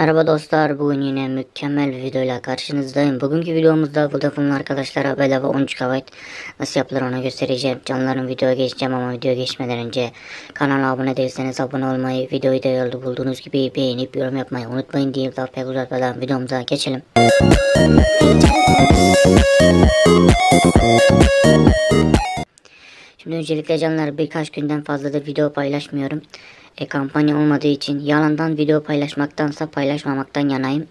Merhaba dostlar bugün yine mükemmel bir videoyla karşınızdayım. Bugünkü videomuzda Vodafone'un arkadaşlara bedava 10 GB nasıl yapılır onu göstereceğim. Canların videoya geçeceğim ama videoya geçmeden önce kanala abone değilseniz abone olmayı, videoyu da yolda bulduğunuz gibi beğenip yorum yapmayı unutmayın diyeyim. Daha pek uzatmadan videomuza geçelim. Şimdi öncelikle canlar birkaç günden fazladır video paylaşmıyorum. E, kampanya olmadığı için yalandan video paylaşmaktansa paylaşmamaktan yanayım.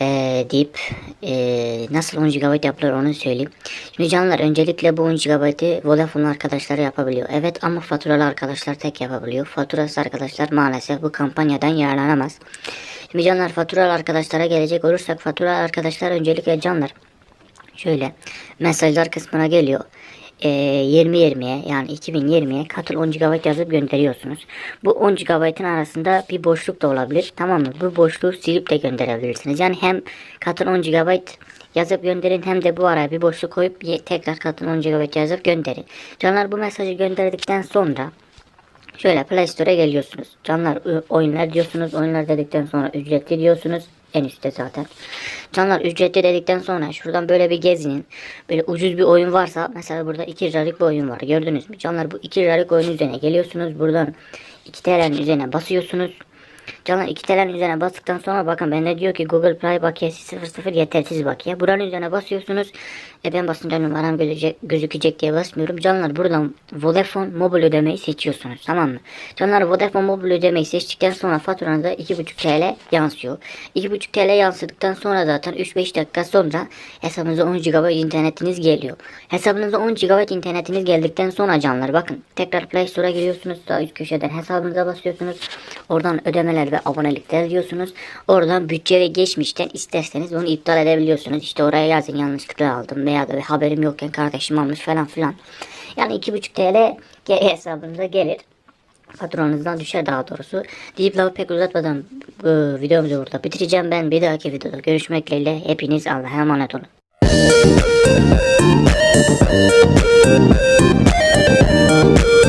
E, deyip e, nasıl 10 GB yapılır onu söyleyeyim. Şimdi canlar öncelikle bu 10 GB'ı Vodafone arkadaşları yapabiliyor. Evet ama faturalı arkadaşlar tek yapabiliyor. Faturası arkadaşlar maalesef bu kampanyadan yararlanamaz. Şimdi canlar faturalı arkadaşlara gelecek olursak faturalı arkadaşlar öncelikle canlar şöyle mesajlar kısmına geliyor. Ee, 20-20'ye yani 2020'ye katıl 10 GB yazıp gönderiyorsunuz. Bu 10 GB'ın arasında bir boşluk da olabilir. Tamam mı? Bu boşluğu silip de gönderebilirsiniz. Yani hem katıl 10 GB yazıp gönderin hem de bu araya bir boşluk koyup tekrar katıl 10 GB yazıp gönderin. Canlar bu mesajı gönderdikten sonra Şöyle Play Store'a geliyorsunuz. Canlar ı- oyunlar diyorsunuz. Oyunlar dedikten sonra ücretli diyorsunuz. En üstte zaten. Canlar ücretli dedikten sonra şuradan böyle bir gezinin. Böyle ucuz bir oyun varsa mesela burada 2 liralık bir oyun var. Gördünüz mü? Canlar bu 2 liralık oyun üzerine geliyorsunuz. Buradan 2 TL'nin üzerine basıyorsunuz. Canlar 2 TL'nin üzerine bastıktan sonra bakın bende diyor ki Google Play bakiyesi 00 yetersiz bakiye. Buranın üzerine basıyorsunuz. E ben basınca numaram gözükecek, gözükecek diye basmıyorum. Canlar buradan Vodafone mobil ödemeyi seçiyorsunuz. Tamam mı? Canlar Vodafone mobil ödemeyi seçtikten sonra faturanıza 2,5 TL yansıyor. 2,5 TL yansıdıktan sonra zaten 3-5 dakika sonra hesabınıza 10 GB internetiniz geliyor. Hesabınıza 10 GB internetiniz geldikten sonra canlar bakın tekrar Play Store'a giriyorsunuz. Sağ üst köşeden hesabınıza basıyorsunuz. Oradan ödemeler ve abonelikler diyorsunuz. Oradan bütçe ve geçmişten isterseniz bunu iptal edebiliyorsunuz. İşte oraya yazın yanlışlıkla aldım veya da haberim yokken kardeşim almış falan filan. Yani 2,5 TL hesabınıza gelir. Faturanızdan düşer daha doğrusu. Deyip lafı pek uzatmadan bu videomuzu burada bitireceğim ben. Bir dahaki videoda görüşmek dileğiyle. Hepiniz Allah'a emanet olun. Thank